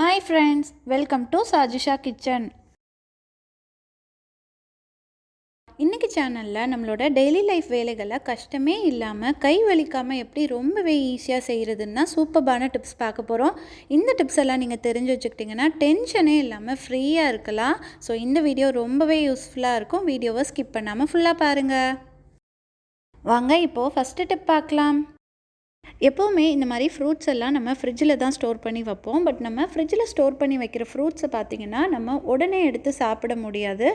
Hi friends welcome to Sajisha kitchen இன்றைக்கி சேனலில் நம்மளோட டெய்லி லைஃப் வேலைகளை கஷ்டமே இல்லாமல் கை வலிக்காமல் எப்படி ரொம்பவே ஈஸியாக செய்கிறதுன்னா சூப்பர்பான டிப்ஸ் பார்க்க போகிறோம் இந்த டிப்ஸ் எல்லாம் நீங்கள் தெரிஞ்சு வச்சுக்கிட்டிங்கன்னா டென்ஷனே இல்லாமல் ஃப்ரீயாக இருக்கலாம். ஸோ இந்த வீடியோ ரொம்பவே யூஸ்ஃபுல்லாக இருக்கும். வீடியோவை ஸ்கிப் பண்ணாமல் ஃபுல்லாக பாருங்கள் வாங்க இப்போது ஃபஸ்ட்டு டிப் பார்க்கலாம். எப்போவுமே இந்த மாதிரி ஃப்ரூட்ஸ் எல்லாம் நம்ம ஃப்ரிட்ஜில் தான் ஸ்டோர் பண்ணி வைப்போம். பட் நம்ம ஃப்ரிட்ஜில் ஸ்டோர் பண்ணி வைக்கிற ஃப்ரூட்ஸை பார்த்திங்கன்னா நம்ம உடனே எடுத்து சாப்பிட முடியாது.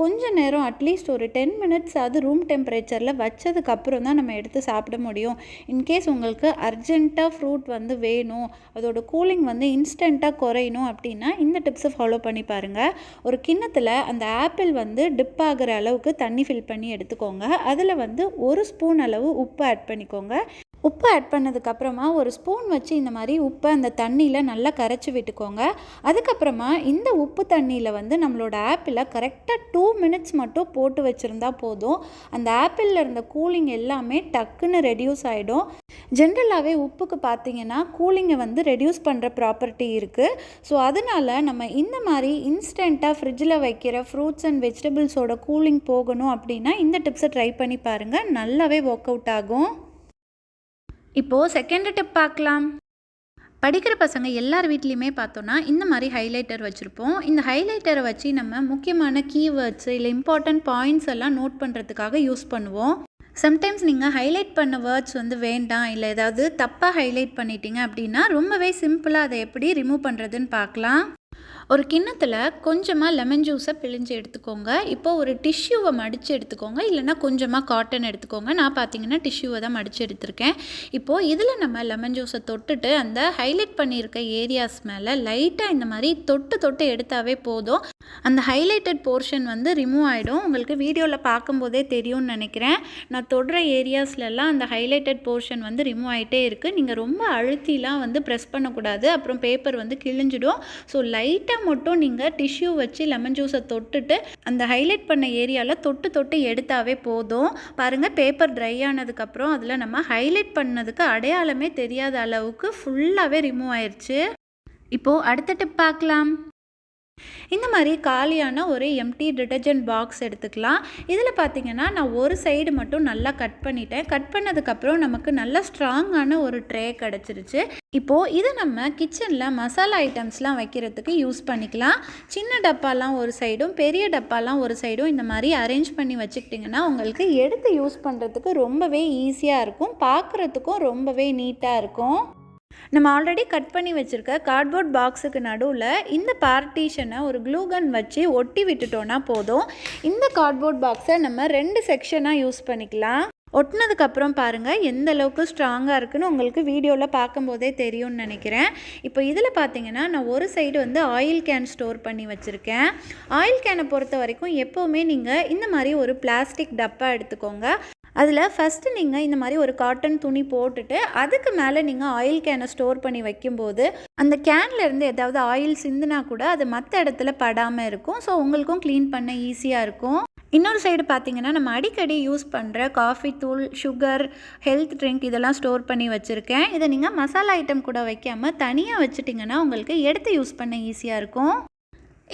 கொஞ்ச நேரம் அட்லீஸ்ட் ஒரு டென் மினிட்ஸ் அது ரூம் டெம்பரேச்சரில் வச்சதுக்கப்புறம் தான் நம்ம எடுத்து சாப்பிட முடியும். இன்கேஸ் உங்களுக்கு அர்ஜென்ட்டாக ஃப்ரூட் வந்து வேணும் அதோட கூலிங் வந்து இன்ஸ்டண்ட்டாக குறையணும் அப்படின்னா இந்த டிப்ஸை ஃபாலோ பண்ணி பாருங்கள் ஒரு கிண்ணத்தில் அந்த ஆப்பிள் வந்து டிப் ஆகிற அளவுக்கு தண்ணி ஃபில் பண்ணி எடுத்துக்கோங்க. அதில் வந்து ஒரு ஸ்பூன் அளவு உப்பு ஆட் பண்ணிக்கோங்க. உப்பு ஆட் பண்ணதுக்கப்புறமா ஒரு ஸ்பூன் வச்சு இந்த மாதிரி உப்பை அந்த தண்ணியில் நல்லா கரைச்சி விட்டுக்கோங்க. அதுக்கப்புறமா இந்த உப்பு தண்ணியில் வந்து நம்மளோட ஆப்பிளை கரெக்டாக டூ மினிட்ஸ் மட்டும் போட்டு வச்சுருந்தா போதும். அந்த ஆப்பிளில் இருந்த கூலிங் எல்லாமே டக்குன்னு ரெடியூஸ் ஆகிடும் ஜென்ரலாகவே உப்புக்கு பார்த்தீங்கன்னா கூலிங்கை வந்து ரெடியூஸ் பண்ணுற ப்ராப்பர்ட்டி இருக்குது ஸோ அதனால் நம்ம இந்த மாதிரி இன்ஸ்டண்ட்டாக ஃப்ரிட்ஜில் வைக்கிற ஃப்ரூட்ஸ் அண்ட் வெஜிடபிள்ஸோட கூலிங் போகணும் அப்படின்னா இந்த டிப்ஸை ட்ரை பண்ணி பாருங்கள் நல்லாவே ஒர்க் அவுட் ஆகும். இப்போது செகண்ட் டிப் பார்க்கலாம். படிக்கிற பசங்க எல்லார் வீட்லேயுமே பார்த்தோன்னா இந்த மாதிரி ஹைலைட்டர் வச்சுருப்போம். இந்த ஹைலைட்டரை வச்சு நம்ம முக்கியமான கீவேர்ட்ஸ் இல்லை இம்பார்ட்டண்ட் பாயிண்ட்ஸ் எல்லாம் நோட் பண்ணுறதுக்காக யூஸ் பண்ணுவோம். சம்டைம்ஸ் நீங்கள் ஹைலைட் பண்ண வேர்ட்ஸ் வந்து வேண்டாம் இல்லை ஏதாவது தப்பாக ஹைலைட் பண்ணிட்டீங்க அப்படின்னா ரொம்பவே சிம்பிளாக அதை எப்படி ரிமூவ் பண்ணுறதுன்னு பார்க்கலாம். ஒரு கிண்ணத்தில் கொஞ்சமாக லெமன் ஜூஸை பிழிஞ்சு எடுத்துக்கோங்க. இப்போ ஒரு டிஷ்யூவை மடித்து எடுத்துக்கோங்க. இல்லைனா கொஞ்சமாக காட்டன் எடுத்துக்கோங்க. நான் பார்த்தீங்கன்னா டிஷ்யூவை தான் மடித்து எடுத்திருக்கேன். இப்போது இதில் நம்ம லெமன் ஜூஸை தொட்டுட்டு அந்த ஹைலைட் பண்ணியிருக்க ஏரியாஸ் மேலே லைட்டாக இந்த மாதிரி தொட்டு தொட்டு எடுத்தாவே போதும். அந்த ஹைலைட்டட் போர்ஷன் வந்து ரிமூவ் ஆகிடும் உங்களுக்கு வீடியோவில் பார்க்கும்போதே தெரியும்னு நினைக்கிறேன். நான் தொடுற ஏரியாஸ்லலாம் அந்த ஹைலைட்டட் போர்ஷன் வந்து ரிமூவ் ஆகிட்டே இருக்குது நீங்கள் ரொம்ப அழுத்திலாம் வந்து ப்ரெஸ் பண்ணக்கூடாது. அப்புறம் பேப்பர் வந்து கிழிஞ்சிடும். ஸோ லைட்டாக மட்டும் நீங்கள் டிஷ்யூ வச்சு லெமன் ஜூஸை தொட்டுட்டு அந்த ஹைலைட் பண்ண ஏரியாவில் தொட்டு தொட்டு எடுத்தாவே போதும். பாருங்கள் பேப்பர் ட்ரை ஆனதுக்கப்புறம் அதில் நம்ம ஹைலைட் பண்ணதுக்கு அடையாளமே தெரியாத அளவுக்கு ஃபுல்லாகவே ரிமூவ் ஆயிடுச்சு இப்போது அடுத்த டிப் பார்க்கலாம். இந்த மாதிரி காலியான ஒரு எம்டி டிட்டர்ஜென்ட் பாக்ஸ் எடுத்துக்கலாம். இதில் பார்த்தீங்கன்னா நான் ஒரு சைடு மட்டும் நல்லா கட் பண்ணிட்டேன். கட் பண்ணதுக்கப்புறம் நமக்கு நல்ல ஸ்ட்ராங்கான ஒரு ட்ரே கிடச்சிருச்சு. இப்போது இதை நம்ம கிச்சனில் மசாலா ஐட்டம்ஸ்லாம் வைக்கிறதுக்கு யூஸ் பண்ணிக்கலாம். சின்ன டப்பாலாம் ஒரு சைடும் பெரிய டப்பாலாம் ஒரு சைடும் இந்த மாதிரி அரேஞ்ச் பண்ணி வச்சுக்கிட்டிங்கன்னா உங்களுக்கு எடுத்து யூஸ் பண்ணுறதுக்கு ரொம்பவே ஈஸியாக இருக்கும். பார்க்குறதுக்கும் ரொம்பவே நீட்டாக இருக்கும். நம்ம ஆல்ரெடி கட் பண்ணி வச்சுருக்க கார்ட்போர்ட் பாக்ஸுக்கு நடுவில் இந்த பார்ட்டிஷனை ஒரு க்ளூகன் வச்சு ஒட்டி விட்டுட்டோன்னா போதும். இந்த கார்ட்போர்ட் பாக்ஸை நம்ம ரெண்டு செக்ஷனாக யூஸ் பண்ணிக்கலாம். ஒட்டினதுக்கப்புறம் பாருங்கள் எந்த அளவுக்கு ஸ்ட்ராங்காக இருக்குதுன்னு உங்களுக்கு வீடியோவில் பார்க்கும்போதே தெரியும்னு நினைக்கிறேன். இப்போ இதில் பார்த்தீங்கன்னா நான் ஒரு சைடு வந்து ஆயில் கேன் ஸ்டோர் பண்ணி வச்சுருக்கேன். ஆயில் கேனை பொறுத்த வரைக்கும் எப்போவுமே நீங்கள் இந்த மாதிரி ஒரு பிளாஸ்டிக் டப்பா எடுத்துக்கோங்க. அதில் ஃபஸ்ட்டு நீங்கள் இந்த மாதிரி ஒரு காட்டன் துணி போட்டுட்டு அதுக்கு மேலே நீங்கள் ஆயில் கேனை ஸ்டோர் பண்ணி வைக்கும்போது அந்த கேன்லேருந்து ஏதாவது ஆயில் சிந்துனா கூட அது மற்ற இடத்துல படாமல் இருக்கும். ஸோ உங்களுக்கும் க்ளீன் பண்ண ஈஸியாக இருக்கும். இன்னொரு சைடு பார்த்தீங்கன்னா நம்ம அடிக்கடி யூஸ் பண்ணுற காஃபி தூள் சுகர் ஹெல்த் ட்ரிங்க் இதெல்லாம் ஸ்டோர் பண்ணி வச்சுருக்கேன். இதை நீங்கள் மசாலா ஐட்டம் கூட வைக்காமல் தனியாக வச்சுட்டிங்கன்னா உங்களுக்கு எடுத்து யூஸ் பண்ண ஈஸியாக இருக்கும்.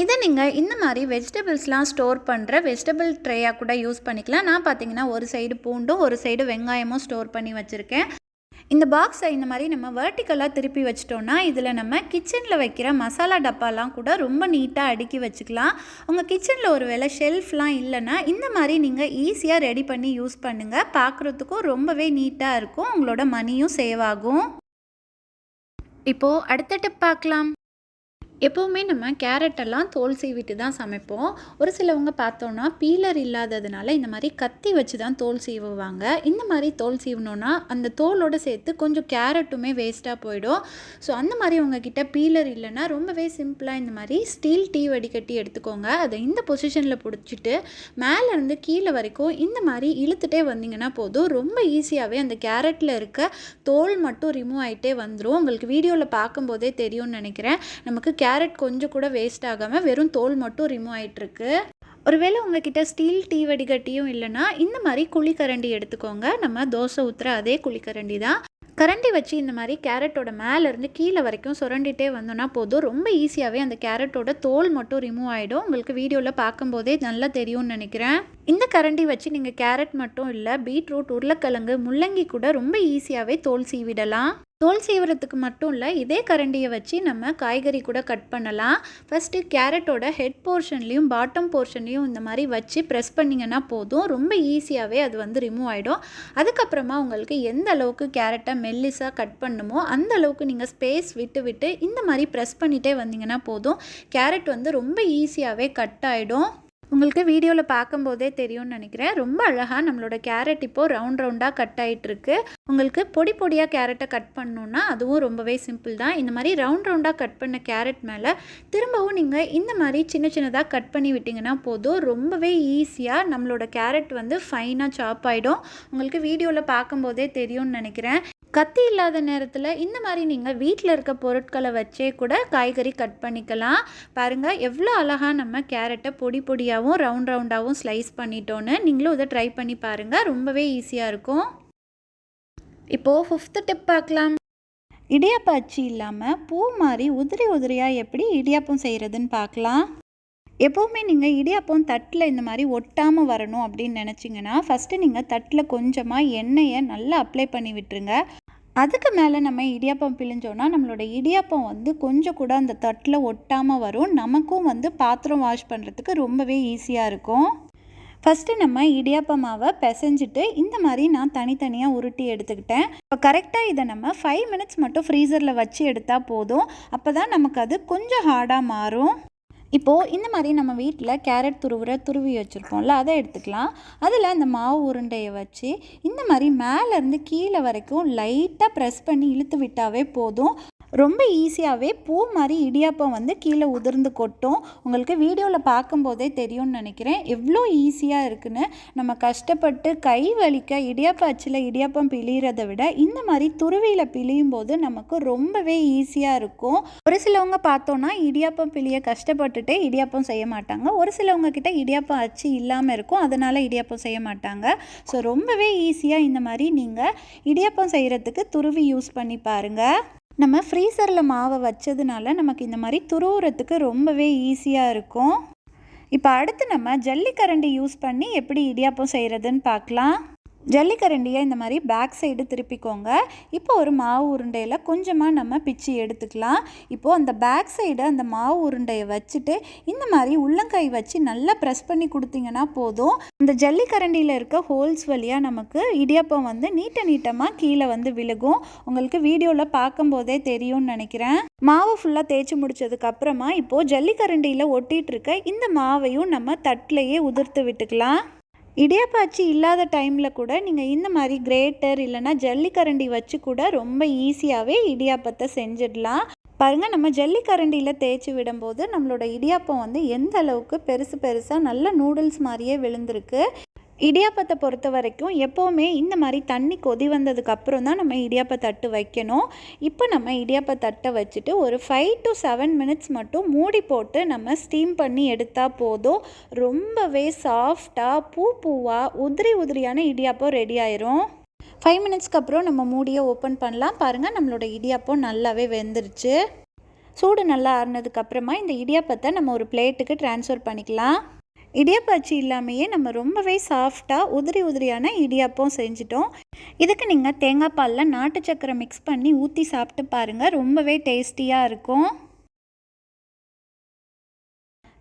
இதை நீங்கள் இந்த மாதிரி வெஜிடபிள்ஸ்லாம் ஸ்டோர் பண்ணுற வெஜிடபிள் ட்ரேயாக கூட யூஸ் பண்ணிக்கலாம். நான் பார்த்தீங்கன்னா ஒரு சைடு பூண்டும் ஒரு சைடு வெங்காயமும் ஸ்டோர் பண்ணி வச்சுருக்கேன். இந்த பாக்ஸை இந்த மாதிரி நம்ம வேர்ட்டிக்கலாக திருப்பி வச்சிட்டோன்னா இதில் நம்ம கிச்சனில் வைக்கிற மசாலா டப்பாலாம் கூட ரொம்ப நீட்டாக அடுக்கி வச்சுக்கலாம். உங்கள் கிச்சனில் ஒரு வேளை ஷெல்ஃப்லாம் இல்லைன்னா இந்த மாதிரி நீங்கள் ஈஸியாக ரெடி பண்ணி யூஸ் பண்ணுங்கள் பார்க்குறதுக்கும் ரொம்பவே நீட்டாக இருக்கும். உங்களோட மணியும் சேவ் ஆகும். இப்போது அடுத்த டிப் பார்க்கலாம். எப்போவுமே நம்ம கேரட்டெல்லாம் தோல் சீவிட்டு தான் சமைப்போம். ஒரு சிலவங்க பார்த்தோன்னா பீலர் இல்லாததுனால இந்த மாதிரி கத்தி வச்சு தான் தோல் சீவுவாங்க. இந்த மாதிரி தோல் சீவனோன்னா அந்த தோலோடு சேர்த்து கொஞ்சம் கேரட்டுமே வேஸ்ட்டாக போயிடும். ஸோ அந்த மாதிரி உங்ககிட்ட பீலர் இல்லைன்னா ரொம்பவே சிம்பிளாக இந்த மாதிரி ஸ்டீல் டீ வடிகட்டி எடுத்துக்கோங்க. அதை இந்த பொசிஷனில் பிடிச்சிட்டு மேலேருந்து கீழே வரைக்கும் இந்த மாதிரி இழுத்துட்டே வந்தீங்கன்னா போதும். ரொம்ப ஈஸியாகவே அந்த கேரட்டில் இருக்க தோல் மட்டும் ரிமூவ் ஆகிட்டே வந்துடும் உங்களுக்கு வீடியோவில் பார்க்கும்போதே தெரியும்னு நினைக்கிறேன். நமக்கு கேரட் கொஞ்சம் கூட வேஸ்ட் ஆகாமல் வெறும் தோல் மட்டும் ரிமூவ் ஆகிட்டுருக்கு ஒருவேளை உங்ககிட்ட ஸ்டீல் டீ வடிகட்டியும் இல்லைன்னா இந்த மாதிரி குழிக்கரண்டி எடுத்துக்கோங்க. நம்ம தோசை ஊற்றுற அதே குழிக்கரண்டி தான். கரண்டி வச்சு இந்த மாதிரி கேரட்டோட மேலேருந்து கீழே வரைக்கும் சுரண்டிட்டே வந்தோன்னா போதும். ரொம்ப ஈஸியாகவே அந்த கேரட்டோட தோல் மட்டும் ரிமூவ் ஆகிடும் உங்களுக்கு வீடியோவில் பார்க்கும்போதே நல்லா தெரியும்னு நினைக்கிறேன். இந்த கரண்டி வச்சு நீங்கள் கேரட் மட்டும் இல்லை பீட்ரூட் உருளைக்கிழங்கு முள்ளங்கி கூட ரொம்ப ஈஸியாகவே தோல் சீவிடலாம். தோல் சீவுறதுக்கு மட்டும் இல்லை இதே கரண்டியை வச்சு நம்ம காய்கறி கூட கட் பண்ணலாம். ஃபஸ்ட்டு கேரட்டோட ஹெட் போர்ஷன்லேயும் பாட்டம் போர்ஷன்லேயும் இந்த மாதிரி வச்சு ப்ரெஸ் பண்ணிங்கன்னா போதும். ரொம்ப ஈஸியாகவே அது வந்து ரிமூவ் ஆகிடும் அதுக்கப்புறமா உங்களுக்கு எந்த அளவுக்கு கேரட்டை மெல்லிஸாக கட் பண்ணுமோ அந்த அளவுக்கு நீங்கள் ஸ்பேஸ் விட்டு விட்டு இந்த மாதிரி ப்ரெஸ் பண்ணிகிட்டே வந்தீங்கன்னா போதும். கேரட் வந்து ரொம்ப ஈஸியாகவே கட் ஆகிடும் உங்களுக்கு வீடியோவில் பார்க்கும்போதே தெரியும்னு நினைக்கிறேன். ரொம்ப அழகாக நம்மளோட கேரட் இப்போது ரவுண்ட் ரவுண்டாக கட் ஆகிட்டுருக்கு உங்களுக்கு பொடி பொடியாக கேரட்டை கட் பண்ணணுன்னா அதுவும் ரொம்பவே சிம்பிள் தான். இந்த மாதிரி ரவுண்ட் ரவுண்டாக கட் பண்ண கேரட் மேலே திரும்பவும் நீங்கள் இந்த மாதிரி சின்ன சின்னதாக கட் பண்ணி விட்டிங்கன்னா போதும். ரொம்பவே ஈஸியாக நம்மளோட கேரட் வந்து ஃபைனாக சாப் ஆகிடும் உங்களுக்கு வீடியோவில் பார்க்கும்போதே தெரியும்னு நினைக்கிறேன். கத்தி இல்லாத நேரத்தில் இந்த மாதிரி நீங்கள் வீட்டில் இருக்க பொருட்களை வச்சே கூட காய்கறி கட் பண்ணிக்கலாம். பாருங்கள் எவ்வளோ அழகாக நம்ம கேரட்டை பொடி பொடியாகவும் ரவுண்ட் ரவுண்டாகவும் ஸ்லைஸ் பண்ணிட்டோன்னு நீங்களும் இதை ட்ரை பண்ணி பாருங்கள் ரொம்பவே ஈஸியாக இருக்கும். இப்போது ஃபிஃப்த்து டிப் பார்க்கலாம். இடியாப்ப அச்சு இல்லாமல் பூ மாதிரி உதிரி உதிரியாக எப்படி இடியாப்பம் செய்கிறதுன்னு பார்க்கலாம். எப்போவுமே நீங்கள் இடியாப்பம் தட்டில் இந்த மாதிரி ஒட்டாமல் வரணும் அப்படின்னு நினச்சிங்கன்னா ஃபஸ்ட்டு நீங்கள் தட்டில் கொஞ்சமாக எண்ணெயை நல்லா அப்ளை பண்ணி விட்டுருங்க. அதுக்கு மேலே நம்ம இடியாப்பம் பிழிஞ்சோன்னா நம்மளோட இடியாப்பம் வந்து கொஞ்சம் கூட அந்த தட்டில் ஒட்டாமல் வரும். நமக்கும் வந்து பாத்திரம் வாஷ் பண்ணுறதுக்கு ரொம்பவே ஈஸியாக இருக்கும். ஃபஸ்ட்டு நம்ம இடியாப்ப மாவை பிசைஞ்சிட்டு இந்த மாதிரி நான் தனித்தனியாக உருட்டி எடுத்துக்கிட்டேன். இப்போ கரெக்டாக இதை நம்ம ஃபைவ் மினிட்ஸ் மட்டும் ஃப்ரீசரில் வச்சு எடுத்தால் போதும். அப்போ தான் நமக்கு அது கொஞ்சம் ஹார்டாக மாறும். இப்போது இந்த மாதிரி நம்ம வீட்டில் கேரட் துருவுற துருவி வச்சுருப்போம்ல அதை எடுத்துக்கலாம். அதில் அந்த மாவு உருண்டையை வச்சு இந்த மாதிரி மேலேருந்து கீழே வரைக்கும் லைட்டாக ப்ரெஸ் பண்ணி இழுத்து விட்டாவே போதும். ரொம்ப ஈஸியாகவே பூ மாதிரி இடியாப்பம் வந்து கீழே உதிர்ந்து கொட்டும். உங்களுக்கு வீடியோவில் பார்க்கும்போதே தெரியும்னு நினைக்கிறேன். எவ்வளோ ஈஸியாக இருக்குன்னு நம்ம கஷ்டப்பட்டு கை வலிக்க இடியாப்ப அச்சில் இடியாப்பம் பிழியிறதை விட இந்த மாதிரி துருவியில் பிழியும் போது நமக்கு ரொம்பவே ஈஸியாக இருக்கும். ஒரு சிலவங்க பார்த்தோன்னா இடியாப்பம் பிழிய கஷ்டப்பட்டுட்டே இடியாப்பம் செய்ய மாட்டாங்க. ஒரு சிலவங்க கிட்ட இடியாப்பம் அச்சு இல்லாமல் இருக்கும். அதனால் இடியாப்பம் செய்ய மாட்டாங்க. ஸோ ரொம்பவே ஈஸியாக இந்த மாதிரி நீங்கள் இடியாப்பம் செய்கிறதுக்கு துருவி யூஸ் பண்ணி பாருங்கள் நம்ம ஃப்ரீசரில் மாவை வச்சதுனால நமக்கு இந்த மாதிரி துருவுறத்துக்கு ரொம்பவே ஈஸியாக இருக்கும். இப்போ அடுத்து நம்ம ஜல்லிக்கரண்டி யூஸ் பண்ணி எப்படி இடியாப்பம் செய்கிறதுன்னு பார்க்கலாம். ஜல்லிக்கரண்டியை இந்த மாதிரி பேக் சைடு திருப்பிக்கோங்க. இப்போ ஒரு மாவு உருண்டையில் கொஞ்சமாக நம்ம பிச்சு எடுத்துக்கலாம். இப்போது அந்த பேக் சைடு அந்த மாவு உருண்டையை வச்சுட்டு இந்த மாதிரி உள்ளங்கை வச்சு நல்லா ப்ரெஸ் பண்ணி கொடுத்தீங்கன்னா போதும். இந்த ஜல்லிக்கரண்டியில் இருக்க ஹோல்ஸ் வழியாக நமக்கு இடியாப்பம் வந்து நீட்ட நீட்டமாக கீழே வந்து விழுகும். உங்களுக்கு வீடியோவில் பார்க்கும்போதே தெரியும்னு நினைக்கிறேன். மாவு ஃபுல்லாக தேய்ச்சி முடிச்சதுக்கப்புறமா இப்போது ஜல்லிக்கரண்டியில் ஒட்டிகிட்டு இருக்க இந்த மாவையும் நம்ம தட்டிலையே உதிர்த்து விட்டுக்கலாம். இடியாப்பாச்சி இல்லாத டைமில் கூட நீங்கள் இந்த மாதிரி கிரேட்டர் இல்லைனா ஜல்லிக்கரண்டி வச்சு கூட ரொம்ப ஈஸியாகவே இடியாப்பத்தை செஞ்சிடலாம். பாருங்கள் நம்ம ஜல்லிக்கரண்டியில் தேய்ச்சி விடும்போது நம்மளோட இடியாப்பம் வந்து எந்த அளவுக்கு பெருசு பெருசாக நல்ல நூடுல்ஸ் மாதிரியே விழுந்திருக்கு. இடியாப்பத்தை பொறுத்த வரைக்கும் எப்போவுமே இந்த மாதிரி தண்ணி கொதி வந்ததுக்கப்புறம் தான் நம்ம இடியாப்ப தட்டு வைக்கணும். இப்போ நம்ம இடியாப்ப தட்டை வச்சுட்டு ஒரு ஃபைவ் டு செவன் மினிட்ஸ் மட்டும் மூடி போட்டு நம்ம ஸ்டீம் பண்ணி எடுத்தால் போதும். ரொம்பவே சாஃப்டாக பூ பூவாக உதிரி உதிரியான இடியாப்பம் ரெடி ஆயிரும். ஃபைவ் மினிட்ஸ்க்கு அப்புறம் நம்ம மூடியை ஓப்பன் பண்ணலாம். பாருங்கள் நம்மளோட இடியாப்பம் நல்லாவே வெந்துருச்சு. சூடு நல்லா ஆறுனதுக்கப்புறமா இந்த இடியாப்பத்தை நம்ம ஒரு பிளேட்டுக்கு ட்ரான்ஸ்ஃபர் பண்ணிக்கலாம். இடியாப்பாச்சி இல்லாமையே நம்ம ரொம்பவே சாஃப்டாக உதிரி உதிரியான இடியாப்பம் செஞ்சிட்டோம். இதுக்கு நீங்கள் தேங்காய் பாலில் நாட்டு சக்கரை மிக்ஸ் பண்ணி ஊற்றி சாப்பிட்டு பாருங்கள் ரொம்பவே டேஸ்டியாக இருக்கும்.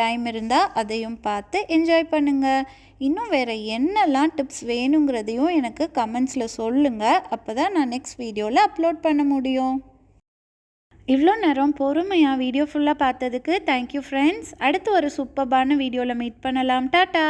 டைம் இருந்தால் அதையும் பார்த்து என்ஜாய் பண்ணுங்கள் இன்னும் வேறு என்னெல்லாம் டிப்ஸ் வேணுங்கிறதையும் எனக்கு கமெண்ட்ஸில் சொல்லுங்கள் அப்போ தான் நான் நெக்ஸ்ட் வீடியோவில் அப்லோட் பண்ண முடியும். இவ்வளோ நேரம் பொறுமையாக வீடியோ ஃபுல்லாக பார்த்ததுக்கு தேங்க்யூ ஃப்ரெண்ட்ஸ் அடுத்து ஒரு சூப்பர்பான வீடியோவில் மீட் பண்ணலாம். டாட்டா!